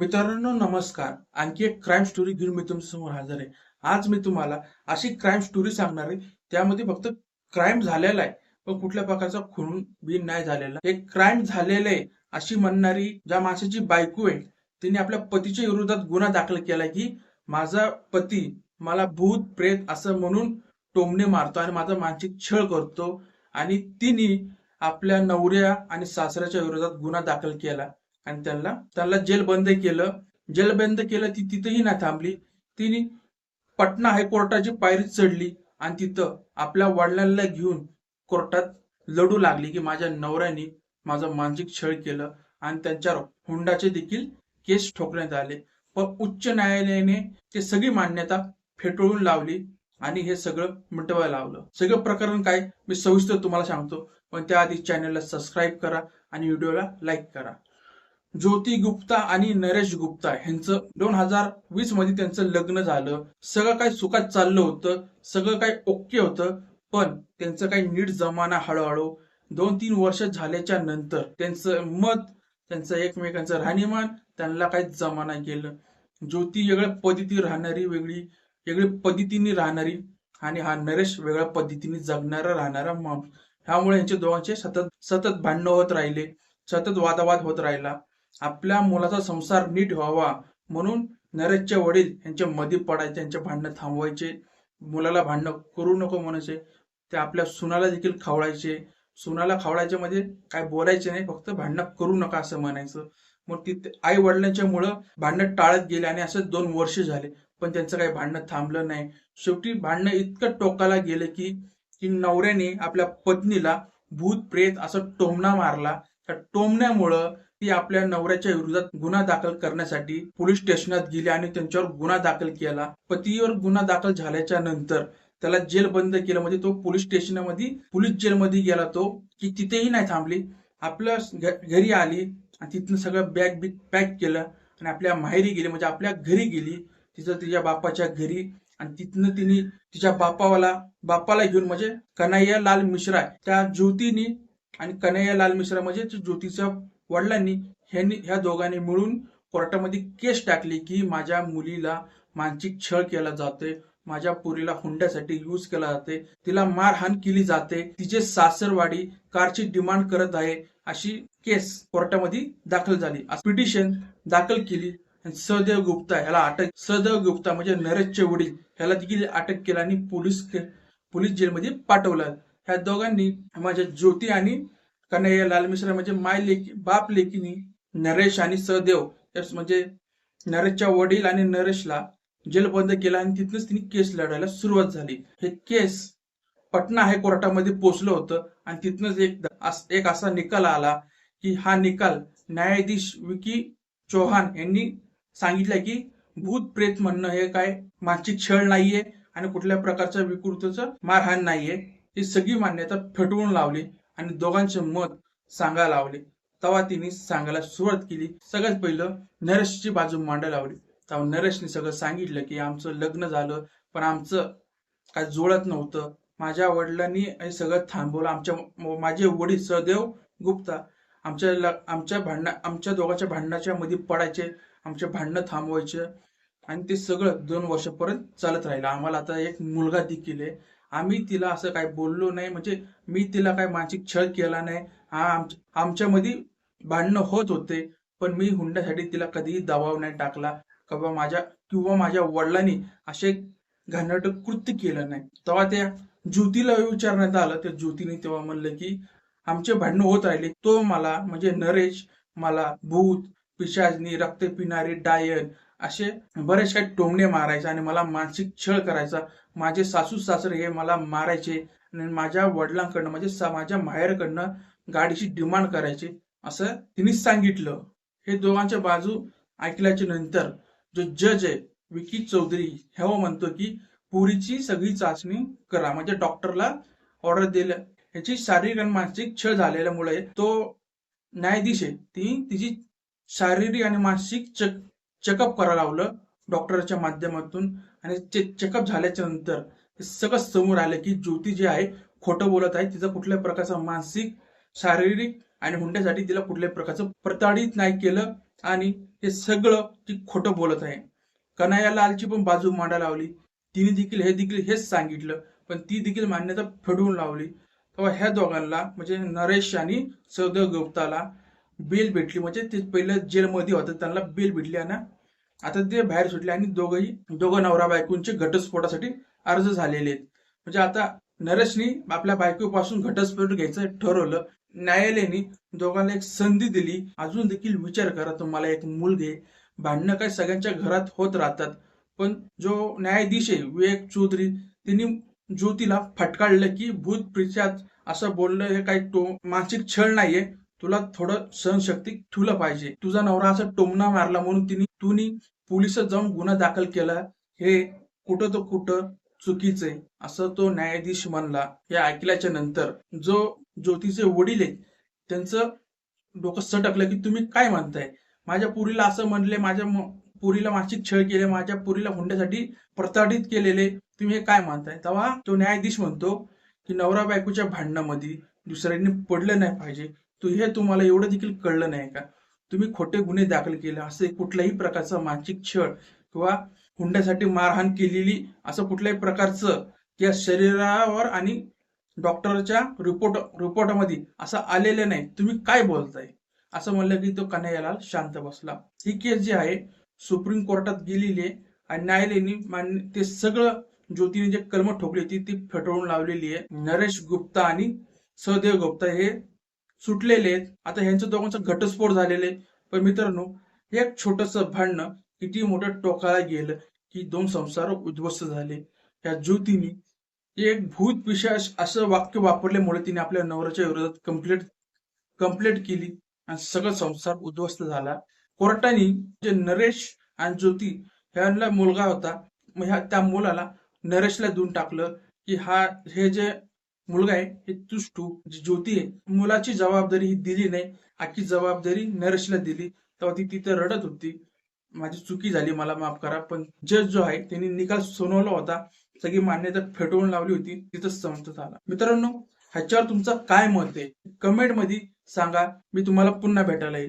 मित्रांनो नमस्कार. आणखी एक क्राईम स्टोरी घेऊन मी तुमच्यासमोर हजर आहे. आज मी तुम्हाला अशी क्राईम स्टोरी सांगणार आहे. त्यामध्ये फक्त क्राईम झालेला आहे पण कुठल्या प्रकारचा खून बिन नाही झालेला. हे क्राईम झालेलं आहे अशी म्हणणारी ज्या माणसाची बायको आहे तिने आपल्या पतीच्या विरोधात गुन्हा दाखल केला की माझा पती मला भूत प्रेत असं म्हणून टोमणे मारतो आणि माझा मानसिक छळ करतो. आणि तिने आपल्या नवऱ्या आणि सासऱ्याच्या विरोधात गुन्हा दाखल केला. आणि त्यांना त्यांना जेल बंद केलं. जेल बंद केलं ती तिथंही नाही थांबली. तिने पटना हायकोर्टाची पायरी चढली आणि तिथं आपल्या वडिलांना घेऊन कोर्टात लढू लागली की माझ्या नवऱ्याने माझं मानसिक छळ केलं आणि त्यांच्यावर हुंडाचे देखील केस ठोकण्यात आले. पण उच्च न्यायालयाने ते सगळी मान्यता फेटाळून लावली आणि हे सगळं मिटवायला लावलं. सगळं प्रकरण काय? मी सविस्तर तुम्हाला सांगतो. पण त्याआधी चॅनलला सबस्क्राईब करा आणि व्हिडिओला लाईक करा. ज्योती गुप्ता आणि नरेश गुप्ता यांचं दोन हजार वीसमध्ये त्यांचं लग्न झालं. सगळं काही सुखात चाललं होतं सगळं काही ओके होतं पण त्यांचं काही नीट जमाना हळूहळू दोन तीन वर्ष झाल्याच्यानंतर त्यांचं मत त्यांचं एकमेकांचं राहणीमान त्यांना काही जमाना गेलं. ज्योती वेगळ्या पद्धती राहणारी वेगळी वेगळी पद्धतीने राहणारी आणि हा नरेश वेगळ्या पद्धतीने जगणारा राहणारा माणूस. ह्यामुळे यांचे दोघांचे सतत सतत भांडणं होत राहिले सतत वादावाद होत राहिला. आपल्या मुलाचा संसार नीट व्हावा म्हणून नरेशचे वडील यांच्या मध्ये पडायचे त्यांचे भांडणं थांबवायचे मुलाला भांडणं करू नको म्हणायचे ते आपल्या सुनाला देखील खावळायचे. सुनाला खावळायचे म्हणजे काय बोलायचे नाही फक्त भांडणं करू नका असं म्हणायचं. मग तिथे आई वडिलांच्या मुळे भांडणं टाळत गेले आणि असं दोन वर्ष झाले पण त्यांचं काही भांडणं थांबलं नाही. शेवटी भांडणं इतकं टोकाला गेलं की की नवऱ्याने आपल्या पत्नीला भूत प्रेत असं टोमणा मारला. त्या टोमण्यामुळं ती आपल्या नवऱ्याच्या विरोधात गुन्हा दाखल करण्यासाठी पोलीस स्टेशनात गेली आणि त्यांच्यावर गुन्हा दाखल केला. पतीवर गुन्हा दाखल झाल्याच्यानंतर त्याला जेल बंद केलं. म्हणजे तो पोलीस स्टेशनमध्ये पोलीस जेलमध्ये गेला तो की तिथेही नाही थांबली. आपल्या घरी आली आणि तिथनं सगळं बॅग बिग पॅक केलं आणि आपल्या माहेरी गेली. म्हणजे आपल्या घरी गेली. तिथं तिच्या बापाच्या घरी आणि तिथनं तिने तिच्या बापावाला बापाला घेऊन म्हणजे कन्हैया लाल मिश्रा त्या ज्योतीने आणि कन्हैया लाल मिश्रा म्हणजे ज्योतीचा वडिलांनी ह्यांनी ह्या दोघांनी मिळून कोर्टामध्ये केस टाकली की माझ्या मुलीला मानसिक छळ केला जातोय माझ्या पुरीला हुंड्यासाठी यूज केला जाते तिला मारहाण केली जाते तिचे सासरवाडी कारची डिमांड करत आहे अशी केस कोर्टामध्ये दाखल झाली. पिटिशन दाखल केली आणि सहदेव गुप्ता ह्याला अटक सहदेव गुप्ता म्हणजे नरेशचे वडील ह्याला देखील अटक केला आणि पोलीस पोलीस जेलमध्ये पाठवलं. ह्या दोघांनी माझ्या ज्योती आणि कन्हैया लाल मिश्रा म्हणजे माय लेकी बाप लेकीनी नरेश आणि सहदेव. म्हणजे नरेशच्या वडील आणि नरेशला जेल बंद केला आणि तिथूनच तिने केस लढायला सुरुवात झाली. हे केस पटना हायकोर्टामध्ये पोचलं होतं आणि तिथूनच एक एक असा निकाल आला की हा निकाल न्यायाधीश विकी चौहान यांनी सांगितलं की भूत प्रेत म्हणणं हे काय मानसिक छळ नाहीये आणि कुठल्या प्रकारच्या विकृतीचं मारहाण नाहीये. ही सगळी मान्यता फेटवून लावली. आणि दोघांचे मत सांगायला लावले. तेव्हा तिने सांगायला सुरुवात केली. सगळ्यात पहिलं नरेशची बाजू मांडायला लावली. तेव्हा नरेशने सगळं सांगितलं की आमचं लग्न झालं पण आमचं काय जुळत नव्हतं. माझ्या वडिलांनी हे सगळं थांबवलं. आमच्या माझे वडील सहदेव गुप्ता आमच्या आमच्या भांडणा आमच्या दोघांच्या भांडणाच्या मध्ये पडायचे आमचे भांडणं थांबवायचे. आणि ते सगळं दोन वर्षापर्यंत चालत राहिलं. आम्हाला आता एक मुलगा देखील आहे. आम्ही तिला असं काय बोललो नाही म्हणजे मी तिला काय मानसिक छळ केला नाही. हा आमच्यामध्ये भांडणं होत होते पण मी हुंड्यासाठी तिला कधीही दबाव नाही टाकला. किंवा माझ्या किंवा माझ्या वडिलांनी असे घाणट कृत्य केलं नाही. तेव्हा त्या ज्योतीला विचारण्यात आलं. त्या ज्योतीने तेव्हा म्हणलं की आमचे भांडणं होत राहिले. तो मला म्हणजे नरेश मला भूत पिशाजनी रक्त पिणारे डायन असे बरेच काही टोमणे मारायचे आणि मला मानसिक छळ करायचा. माझे सासू सासरे हे मला मारायचे आणि माझ्या वडिलांकडनं म्हणजे माझ्या माहेरकडनं गाडीची डिमांड करायची. असं तिने सांगितलं. हे दोघांच्या बाजू ऐकल्याच्या नंतर जो जज आहे विकी चौधरी हे हो म्हणतो की पुरीची सगळी चाचणी करा. म्हणजे डॉक्टरला ऑर्डर दिलं. ह्याची शारीरिक आणि मानसिक छळ झालेल्यामुळे तो न्यायाधीश आहे. ती तिची शारीरिक आणि मानसिक चेकअप करायला लावलं डॉक्टरच्या माध्यमातून. आणि चे चेकअप झाल्याच्यानंतर हे सगळं समोर आलं की ज्योती जी आहे खोटं बोलत आहे तिचा कुठल्याही प्रकारचा मानसिक शारीरिक आणि हुंड्यासाठी तिला कुठल्याही प्रकारचं प्रताडित नाही केलं. आणि हे सगळं ती खोटं बोलत आहे. कन्हैया लालची पण बाजू मांडायला लावली. तिने देखील हे देखील हेच सांगितलं. पण ती देखील मान्यता फेडवून लावली. तेव्हा ह्या दोघांना म्हणजे नरेश आणि सौदेव गुप्ताला बेल भेटली. म्हणजे ते पहिलं जेलमध्ये होतं त्यांना बेल भेटली आणि आता ते बाहेर सुटले आणि दोघंही दोघं नवरा बायकोंचे घटस्फोटासाठी अर्ज झालेले आहेत. म्हणजे आता नरेशनी आपल्या बायकोपासून घटस्फोट घ्यायचं ठरवलं. न्यायालयाने दोघांना एक संधी दिली. अजून देखील विचार करा तुम्हाला एक मुलगे भांडणं काय सगळ्यांच्या घरात होत राहतात. पण जो न्यायाधीश आहे विवेक चौधरी त्यांनी ज्योतीला फटकाळलं की भूत प्रिचात असं बोललं हे काही तो मानसिक छळ नाहीये. तुला थोडं सहनशक्ती ठेवलं पाहिजे. तुझा नवरा असं टोमणा मारला म्हणून तिने तुनी पोलिसात जाऊन गुन्हा दाखल केला. हे कुठं तो कुठं चुकीचं आहे असं तो न्यायाधीश म्हणला. हे ऐकल्याच्या नंतर जो ज्योतीचे वडील आहेत त्यांचं डोकं सटकलं की तुम्ही काय म्हणताय? माझ्या पुरीला असं म्हणले माझ्या पुरीला मानसिक छळ केले माझ्या पुरीला हुंड्यासाठी प्रताडित केलेले तुम्ही हे काय मानताय तेव्हा तो न्यायाधीश म्हणतो की नवरा बायकोच्या भांडणामध्ये दुसऱ्यांनी पडलं नाही पाहिजे. तू हे तुम्हाला एवढं देखील कळलं नाही का? तुम्ही खोटे गुन्हे दाखल केले असे कुठल्याही प्रकारचा मानसिक छळ किंवा हुंड्यासाठी मारहाण केलेली असं कुठल्याही प्रकारचं या शरीरावर आणि डॉक्टरच्या रिपोर्ट रिपोर्टमध्ये असं आलेलं नाही. तुम्ही काय बोलताय? असं म्हणलं की तो कन्हैयालाल शांत बसला. ही केस जी आहे सुप्रीम कोर्टात गेलेली आहे आणि न्यायालयाने मान्य ते सगळं ज्योतीने जे कलम ठोकली होती ती फेटाळून लावलेली आहे. नरेश गुप्ता आणि सहदेव गुप्ता हे सुटलेले आहेत. आता ह्यांच्या दोघांचा घटस्फोट झालेले पण मित्रांनो हे एक छोटस भांडणं किती मोठं टोकाला गेलं की दोन संसार उद्ध्वस्त झाले. या ज्योतीने एक भूत पिशाच असं वाक्य वापरल्यामुळे तिने आपल्या नवऱ्याच्या विरोधात कंप्लेंट कंप्लेंट केली आणि सगळं संसार उद्ध्वस्त झाला. कोर्टाने जे नरेश आणि ज्योती ह्यांना मुलगा होता मग ह्या त्या मुलाला नरेशला देऊन टाकलं की हा हे जे मुलगा आहे हे तूच जी ज्योती आहे मुलाची जबाबदारी ही दिली नाही आखी जबाबदारी नरेशला दिली. तेव्हा ती तिथं रडत होती. माझी चुकी झाली मला माफ करा पण जज जो आहे त्यांनी निकाल सुनावला होता. सगळी मान्यता फेटवून लावली होती. तिथं समजत झाला मित्रांनो ह्याच्यावर तुमचं काय मत आहे? कमेंटमध्ये सांगा. मी तुम्हाला पुन्हा भेटायला येईल.